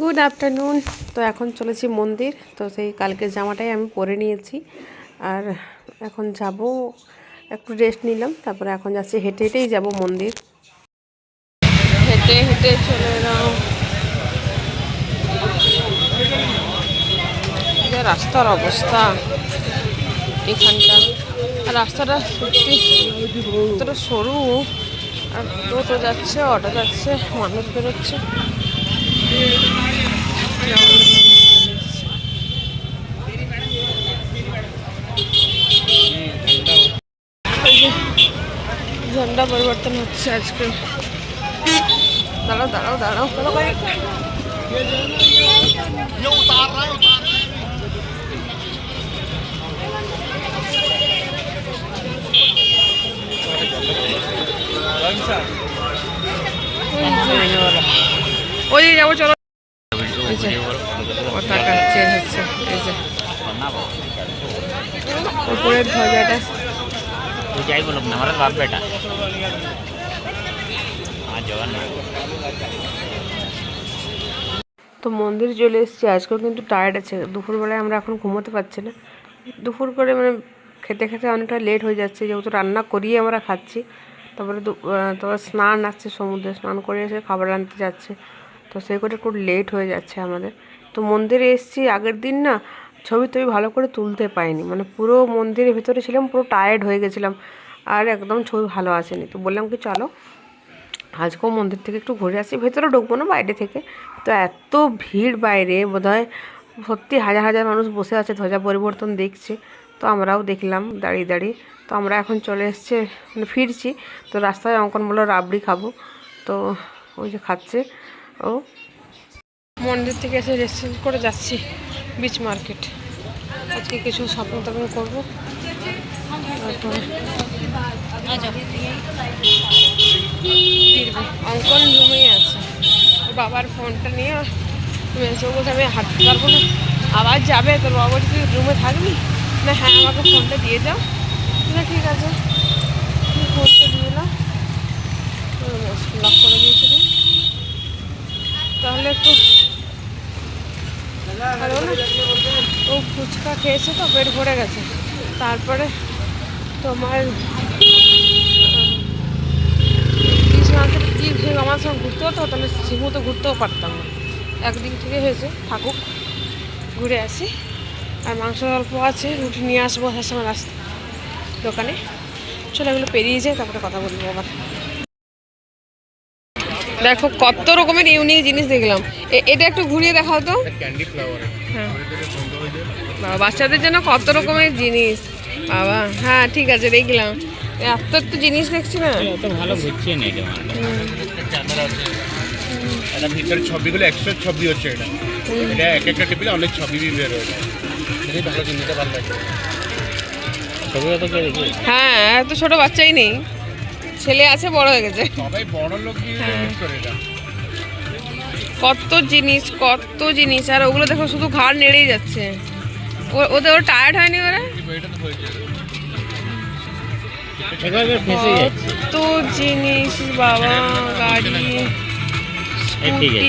Good afternoon তো এখন চলেছি মন্দির। তো সেই কালকের জামাটাই আমি পরে নিয়েছি। আর এখন যাব, একটু রেস্ট নিলাম, তারপরে এখন যাচ্ছি, হেঁটে হেঁটেই যাব মন্দির। হেঁটে হেঁটে চলে এলাম। রাস্তার অবস্থা এখানটা রাস্তাটা সত্যি এতটা সরু, আর টোটো যাচ্ছে, অটো যাচ্ছে, মানুষ বেরোচ্ছে। ঝান্ডা পরিবর্তন হচ্ছে আজকে দাঁড়াও দাঁড়াও দাঁড়াও ওই যে যাব চলো এই যে পতাকা চেঞ্জ হচ্ছে এই যে তো মন্দির চলে এসেছি আজকেও কিন্তু টায়ার্ড আছে। দুপুরবেলায় আমরা এখন ঘুমোতে পারছি না। দুপুর করে মানে খেতে খেতে অনেকটা লেট হয়ে যাচ্ছে যেহেতু রান্না করিয়ে আমরা খাচ্ছি। তারপরে তারপরে স্নান আসছে সমুদ্রে স্নান করে এসে খাবার আনতে যাচ্ছে। তো সেই করে একটু লেট হয়ে যাচ্ছে আমাদের। তো মন্দিরে এসেছি আগের দিন না ছবি টবি ভালো করে তুলতে পাইনি মানে পুরো মন্দিরের ভিতরে ছিলাম, পুরো টায়ার্ড হয়ে গেছিলাম। আর একদম ছবি ভালো আসেনি। তো বললাম কি, চলো, আজকেও মন্দির থেকে একটু ঘুরে আসি। ভেতরে ঢুকবো না, বাইরে থেকে। তো এত ভিড় বাইরে, বোধহয় সত্যি হাজার হাজার মানুষ বসে আছে, ধ্বজা পরিবর্তন দেখছে। তো আমরাও দেখলাম, দাঁড়িয়ে দাঁড়িয়ে। তো আমরা এখন চলে এসছে মানে ফিরছি। তো রাস্তায় অঙ্কন বলল, রাবড়ি খাব। তো ওই যে খাচ্ছে। ও মন্দির থেকে এসে রেস্টুরেন্ট করে যাচ্ছি। বিচ মার্কেট আজকে কিছু শপিং টপিং করব। তারপরে ফিরবো। অঙ্কন রুমেই আছে। বাবার ফোনটা নিয়ে মেসে বলছে আমি হাঁটতে পারব না। আবার যাবে? তোর বাবা তুই রুমে থাকবি না হ্যাঁ আমাকে ফোনটা দিয়ে যাও। না ঠিক আছে। ফোনটা দিয়ে এলাম। লক করে দিয়েছিল তাহলে একটু ও ফুচকা খেয়েছে তো, পেট ভরে গেছে। তারপরে তোমার কি ভেবে আমার সঙ্গে ঘুরতে হতো তাহলে ঠিকমতো ঘুরতেও পারতাম না। একদিন থেকে হয়েছে, থাকুক, ঘুরে আসি। আর মাংস অল্প আছে, রুটি নিয়ে আসব আসার সময় রাস্তা দোকানে। চলে এগুলো পেরিয়ে যায় তারপরে কথা বলব আবার। দেখো কত রকমের ইউনিক জিনিস দেখলাম। এ- এটা একটু ঘুরিয়ে দেখাও তো। হ্যাঁ। বাবা বাচ্চাদের জন্য কত রকমের জিনিস। বাবা হ্যাঁ ঠিক আছে দেখলাম। এত এত জিনিস দেখছি না। তো ভালো এটা ভিতরে ছবিগুলো একশো ছবি হচ্ছে এটা। এটা এক একটা টেবিলে অনেক ছবি বি বের হয়ে ভালো জিনিসটা ভালো লাগে। ছবি তো কে দেখি। হ্যাঁ এত ছোট বাচ্চাই নেই। ছেলে আছে বড় হয়ে গেছে। সবাই বড় লোক করে এটা কত জিনিস কত জিনিস। আর ওগুলো দেখো শুধু ঘাড় নেড়েই যাচ্ছে। ও- ওদের ওর টায়ার্ড হয়নি ওরা? হয়ে কত জিনিস বাবা গাড়ি এই ঠিক আছে।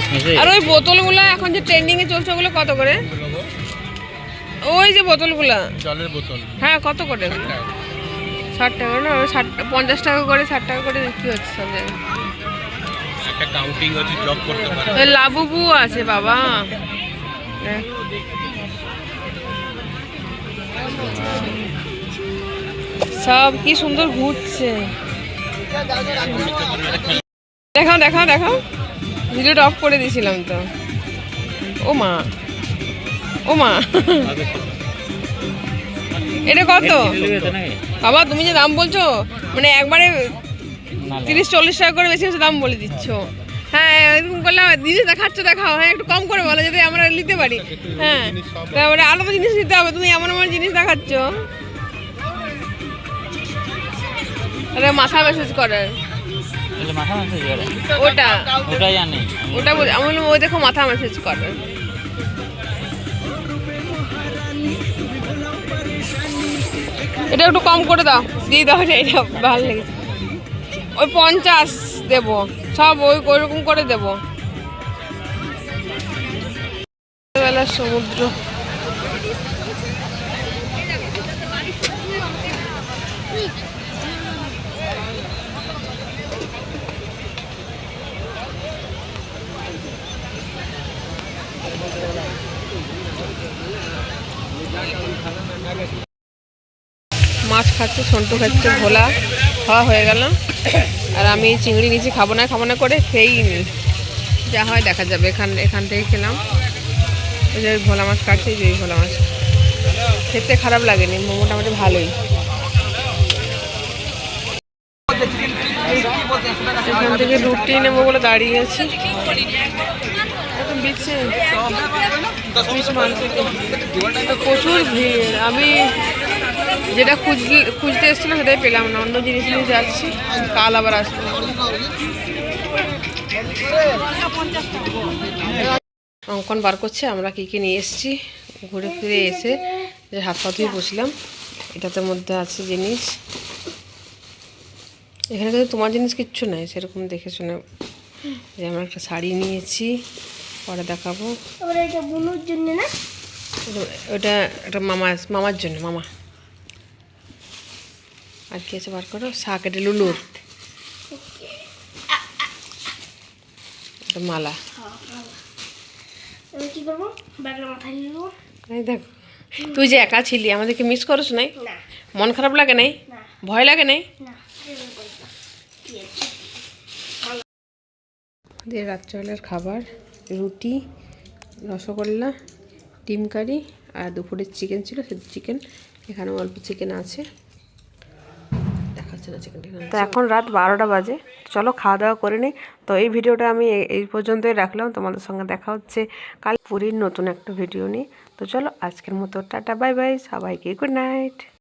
স্কুটি। আর ওই বোতলগুলো এখন যে ট্রেন্ডিং এ চলছে ওগুলো কত করে? ওই যে বোতলগুলো। জলের বোতল। হ্যাঁ কত করে? ষাট টাকা। না ষাট পঞ্চাশ টাকা করে ষাট টাকা করে বিক্রি হচ্ছে সব। জায়গায় একটা কাউন্টিং আছে জব করতে পারে। লাবুবু আছে বাবা। সব কি সুন্দর ঘুরছে। দেখাও দেখাও দেখাও। ভিডিওটা অফ করে দিয়েছিলাম তো। ও মা। ও মা এটা কত? বাবা তুমি যে দাম বলছো মানে একবারে তিরিশ চল্লিশ টাকা করে বেশি বেশি দাম বলে দিচ্ছ। হ্যাঁ এরকম করলাম জিনিস দেখাচ্ছ দেখাও। হ্যাঁ একটু কম করে বলো যাতে আমরা নিতে পারি। হ্যাঁ তারপরে আলাদা জিনিস নিতে হবে তুমি এমন এমন জিনিস দেখাচ্ছ। আরে মাথা মেসেজ করে। ওটা। ওটা জানি ওটা আমি ওই দেখো মাথা মেসেজ করে। এটা একটু কম করে দাও। দিয়ে দাও, এটা ভালো লেগেছে ওই পঞ্চাশ দেব। সব ওই, ওইরকম করে দেব। বেলার সমুদ্র। মাছ খাচ্ছে, সন্টু খাচ্ছে, ভোলা খাওয়া হয়ে গেল। আর আমি চিংড়ি নিচে খাব না খাব না করে খেয়েই নি। যা হয় দেখা যাবে, এখান এখান থেকে খেলাম। ওই যে ভোলা মাছ কাটছে যে ভোলা মাছ। খেতে খারাপ লাগেনি, মোটামুটি ভালোই। এখান থেকে রুটি নেব বলে দাঁড়িয়ে আছি। প্রচুর ভিড়। আমি যেটা খুঁজলে খুঁজতে এসেছিলাম সেটাই পেলাম না অন্য জিনিস নিয়ে যাচ্ছি কাল আবার আসব। অঙ্কন বার করছে আমরা কী কী নিয়ে এসেছি ঘুরে ফিরে এসে যে হাত পা ধুয়ে বসলাম এটাতে মধ্যে আছে জিনিস। এখানে কিন্তু তোমার জিনিস কিচ্ছু নাই সেরকম দেখে শুনে যে আমরা একটা শাড়ি নিয়েছি পরে দেখাবো। ওটা একটা মামা মামার জন্য মামা। আর কি আছে বার করো? শাক এটা লুলুর মালা। দেখ তুই যে একা ছিলি আমাদেরকে মিস করছ নাই? না। মন খারাপ লাগে নাই? ভয় লাগে নাই? দিয়ে রাত্রেবেলার খাবার রুটি রসগোল্লা ডিম কারি আর দুপুরের চিকেন ছিল সে চিকেন এখানে অল্প চিকেন আছে। তো এখন রাত বারোটা বাজে। চলো খাওয়া দাওয়া করে নিই। তো এই ভিডিওটা আমি এই- পর্যন্তই রাখলাম। তোমাদের সঙ্গে দেখা হচ্ছে কাল পুরীর নতুন একটা ভিডিও নিয়ে। তো চলো আজকের মতো টাটা, বাই বাই। সবাইকে গুড নাইট